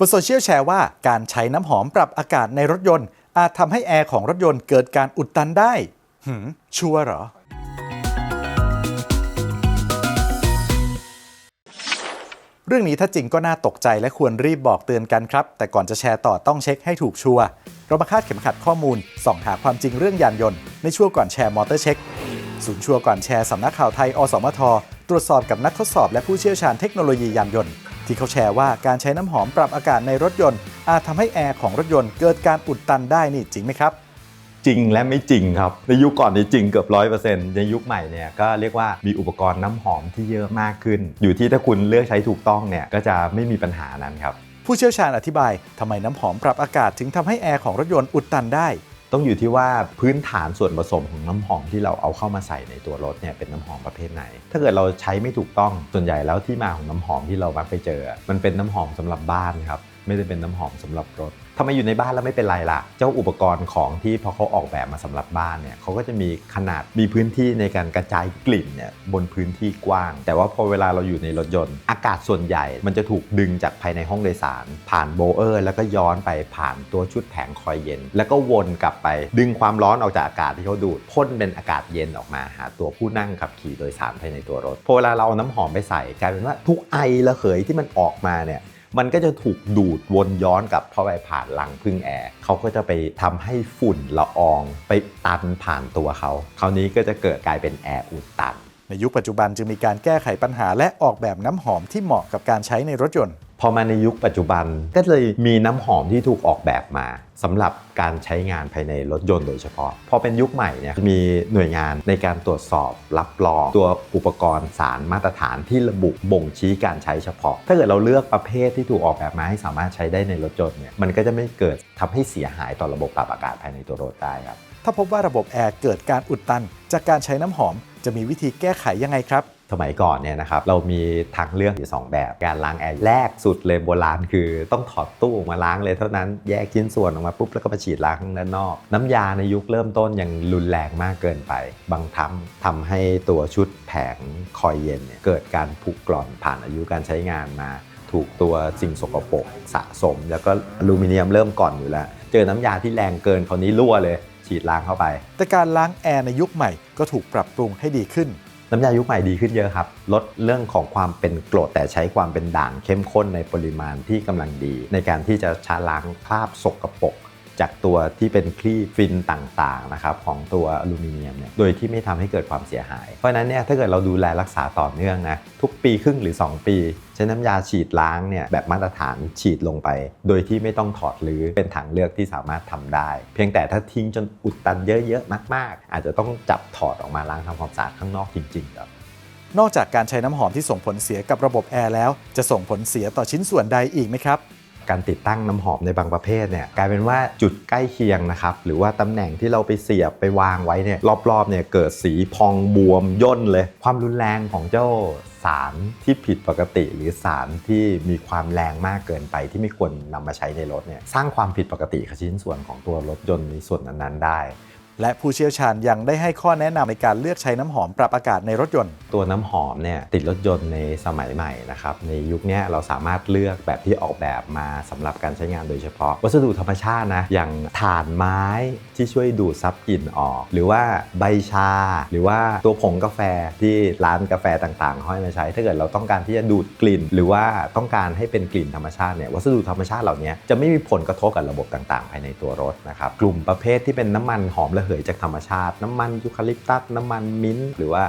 บนโซเชียลแชร์ว่าการใช้น้ำหอมปรับอากาศในรถยนต์ อาจทำให้แอร์ของรถยนต์เกิดการอุดตันได้ หืม ชัวร์เหรอ เรื่องนี้ถ้าจริงก็น่าตกใจและควรรีบบอกเตือนกันครับ แต่ก่อนจะแชร์ต่อต้องเช็คให้ถูกชัวร์เรามาคาดเข็มขัดข้อมูลส่องหาความจริงเรื่องยานยนต์ ในช่วงก่อนแชร์มอเตอร์เช็คศูนย์ชัวร์ก่อนแชร์สำนักข่าวไทยอสมท ตรวจสอบกับนักทดสอบและผู้เชี่ยวชาญเทคโนโลยียานยนต์ ที่เขาแชร์ว่าการใช้น้ำหอมปรับอากาศในรถยนต์ อาจทำให้แอร์ของรถยนต์เกิดการอุดตันได้นี่จริงไหมครับจริงและไม่จริงครับ ในยุคก่อนนี่จริงเกือบร้อยเปอร์เซ็นต์ในยุคใหม่เนี่ยก็เรียกว่ามีอุปกรณ์น้ำหอมที่เยอะมากขึ้น อยู่ที่ถ้าคุณเลือกใช้ถูกต้องเนี่ยก็จะไม่มีปัญหานั้นครับ ผู้เชี่ยวชาญอธิบายทำไมน้ำหอมปรับอากาศถึงทำให้แอร์ของรถยนต์อุดตันได้ ต้องอยู่ที่ว่าพื้นฐานส่วนผสมของน้ำหอมที่เราเอาเข้ามาใส่ในตัวรถเนี่ยเป็นน้ำหอมประเภทไหน ถ้าเกิดเราใช้ไม่ถูกต้องส่วนใหญ่แล้วที่มาของน้ำหอมที่เรามักไปเจอ มันเป็นน้ำหอมสำหรับบ้านครับไม่ได้เป็นน้ำหอมสำหรับรถ ทำไมอยู่ในบ้านแล้วไม่เป็นไรล่ะ เจ้าอุปกรณ์ของที่พอเขาออกแบบมาสำหรับบ้านเนี่ยเขาก็จะมีขนาดมีพื้นที่ในการกระจายกลิ่นเนี่ยบนพื้นที่กว้าง แต่ว่าพอเวลาเราอยู่ในรถยนต์ อากาศส่วนใหญ่ มันจะถูกดึงจากภายในห้องโดยสาร ผ่านโบเออร์ แล้วก็ย้อนไปผ่านตัวชุดแผงคอยเย็น แล้วก็วนกลับไปดึงความร้อนออกจากอากาศที่เขาดูดพ่นเป็นอากาศเย็นออกมาหาตัวผู้นั่งขับขี่โดยสารภายในตัวรถพอเวลาเราเอาน้ำหอมไปใส่กลายเป็นว่าทุกไอระเหยที่มันออกมาเนี่ย มันก็จะถูกดูดวนย้อนกลับเข้าไปผ่านรังพึ่งแอร์เขาก็จะไปทำให้ฝุ่นละอองไปตันผ่านตัวเขาคราวนี้ก็จะเกิดกลายเป็นแอร์อุดตันในยุคปัจจุบันจึงมีการแก้ไขปัญหาและออกแบบน้ำหอมที่เหมาะกับการใช้ในรถยนต์ พอมาในยุคปัจจุบันก็เลยมีน้ำหอมที่ถูกออกแบบมาสำหรับการใช้งานภายในรถยนต์โดยเฉพาะ พอเป็นยุคใหม่เนี่ยมีหน่วยงานในการตรวจสอบรับรองตัวอุปกรณ์สารมาตรฐานที่ระบุบ่งชี้การใช้เฉพาะ ถ้าเกิดเราเลือกประเภทที่ถูกออกแบบมาให้สามารถใช้ได้ในรถยนต์เนี่ยมันก็จะไม่เกิดทำให้เสียหายต่อระบบปรับอากาศภายในตัวรถได้ครับถ้าพบว่าระบบแอร์เกิดการอุดตัน จากการใช้น้ำหอมจะมีวิธีแก้ไขยังไงครับ สมัยก่อนเนี่ยนะครับเรามีทางเลือกอยู่สองแบบการล้างแอร์แรกสุดเลยโบราณคือต้องถอดตู้ออกมาล้างเลยเท่านั้นแยกชิ้นส่วนออกมาปุ๊บแล้วก็มาฉีดล้างด้านนอก น้ำยาในยุคเริ่มต้นยังรุนแรงมากเกินไป บางทำทำให้ตัวชุดแผงคอยเย็นเนี่ยเกิดการผุกร่อนผ่านอายุการใช้งานมา ถูกตัวสิ่งสกปรกสะสม แล้วก็อลูมิเนียมเริ่มก่อนอยู่แล้ว เจอน้ำยาที่แรงเกินคราวนี้รั่วเลย ฉีดล้างเข้าไป แต่การล้างแอร์ในยุคใหม่ก็ถูกปรับปรุงให้ดีขึ้น น้ำยายุคใหม่ดีขึ้นเยอะครับ ลดเรื่องของความเป็นกรดแต่ใช้ความเป็นด่างเข้มข้นในปริมาณที่กำลังดี ในการที่จะชะล้างคราบสกปรก จากตัวที่เป็นคลีฟินต่างๆนะครับของตัวอลูมิเนียมเนี่ยโดยที่ไม่ทำให้เกิดความเสียหาย เพราะฉะนั้นเนี่ยถ้าเกิดเราดูแลรักษาต่อเนื่องนะทุกปีครึ่งหรือ 2 ปี ใช้น้ำยาฉีดล้างเนี่ยแบบมาตรฐานฉีดลงไป โดยที่ไม่ต้องถอดหรือเป็นทางเลือกที่สามารถทำได้ เพียงแต่ถ้าทิ้งจนอุดตันเยอะๆมาก ๆ อาจจะต้องจับถอดออกมาล้างทำความสะอาดข้างนอกจริงๆครับนอกจากการใช้น้ำหอมที่ส่งผลเสียกับระบบแอร์แล้ว จะส่งผลเสียต่อชิ้นส่วนใดอีกไหมครับ การติดตั้งน้ำหอมในบางประเภทเนี่ยกลายเป็นว่าจุดใกล้เคียงนะครับหรือว่าตำแหน่งที่เราไปเสียบไปวางไว้เนี่ยรอบๆเนี่ยเกิดสีพองบวมย่นเลย ความรุนแรงของเจ้าสารที่ผิดปกติหรือสารที่มีความแรงมากเกินไปที่ไม่ควรนำมาใช้ในรถเนี่ยสร้างความผิดปกติกับชิ้นส่วนของตัวรถยนต์ในส่วนนั้นๆได้ และผู้เชี่ยวชาญยังได้ให้ข้อแนะนำในการเลือกใช้น้ำหอมปรับอากาศในรถยนต์ ตัวน้ำหอมเนี่ยติดรถยนต์ในสมัยใหม่นะครับในยุคนี้เราสามารถเลือกแบบที่ออกแบบมาสำหรับการใช้งานโดยเฉพาะ วัสดุธรรมชาตินะอย่างถ่านไม้ที่ช่วยดูดซับกลิ่นออก หรือว่าใบชา หรือว่าตัวผงกาแฟที่ร้านกาแฟต่างๆห้อยมาใช้ ถ้าเกิดเราต้องการที่จะดูดกลิ่น หรือว่าต้องการให้เป็นกลิ่นธรรมชาติเนี่ยวัสดุธรรมชาติเหล่านี้จะไม่มีผลกระทบกับระบบต่างๆ ภายในตัวรถนะครับกลุ่มประเภทที่เป็นน้ำมันหอมระเหหยจากธรรมชาติ น้ำมันยูคาลิปตัสน้ำมันมิ้นท์หรือว่า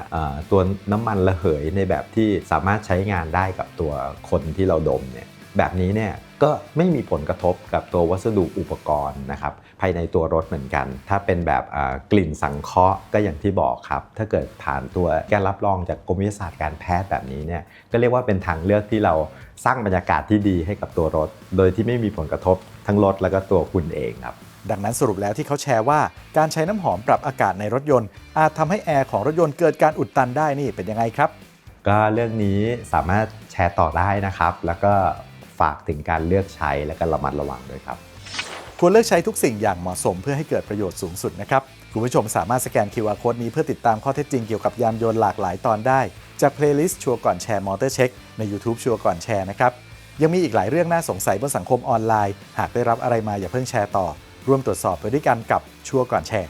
ตัวน้ำมันระเหยในแบบที่สามารถใช้งานได้กับตัวคนที่เราดมเนี่ยแบบนี้เนี่ยก็ไม่มีผลกระทบกับตัววัสดุอุปกรณ์นะครับภายในตัวรถเหมือนกัน ถ้าเป็นแบบกลิ่นสังเคราะห์ก็อย่างที่บอกครับ ถ้าเกิดผ่านตัวการรับรองจากกรมวิทยาศาสตร์การแพทย์แบบนี้เนี่ยก็เรียกว่าเป็นทางเลือกที่เราสร้างบรรยากาศที่ดีให้กับตัวรถ โดยที่ไม่มีผลกระทบทั้งรถแล้วก็ตัวคุณเองครับ ดังนั้นสรุปแล้วที่เขาแชร์ว่าการใช้น้ำหอมปรับอากาศในรถยนต์ อาจทำให้แอร์ของรถยนต์เกิดการอุดตันได้นี่เป็นยังไงครับ ก็เรื่องนี้สามารถแชร์ต่อได้นะครับ แล้วก็ฝากถึงการเลือกใช้และก็ระมัดระวังด้วยครับ ควรเลือกใช้ทุกสิ่งอย่างเหมาะสมเพื่อให้เกิดประโยชน์สูงสุดนะครับคุณผู้ชมสามารถสแกน QR Code นี้เพื่อติดตามข้อเท็จจริงเกี่ยวกับยานยนต์หลากหลายตอนได้ จากเพลย์ลิสต์ชัวร์ก่อนแชร์มอเตอร์เช็คใน YouTube ชัวร์ก่อนแชร์นะครับยังมีอีกหลายเรื่องน่าสงสัยบนสังคมออนไลน์ หากได้รับอะไรมาอย่าเพิ่งแชร์ต่อ ร่วมตรวจสอบไปด้วยกันกับชัวร์ก่อนแชร์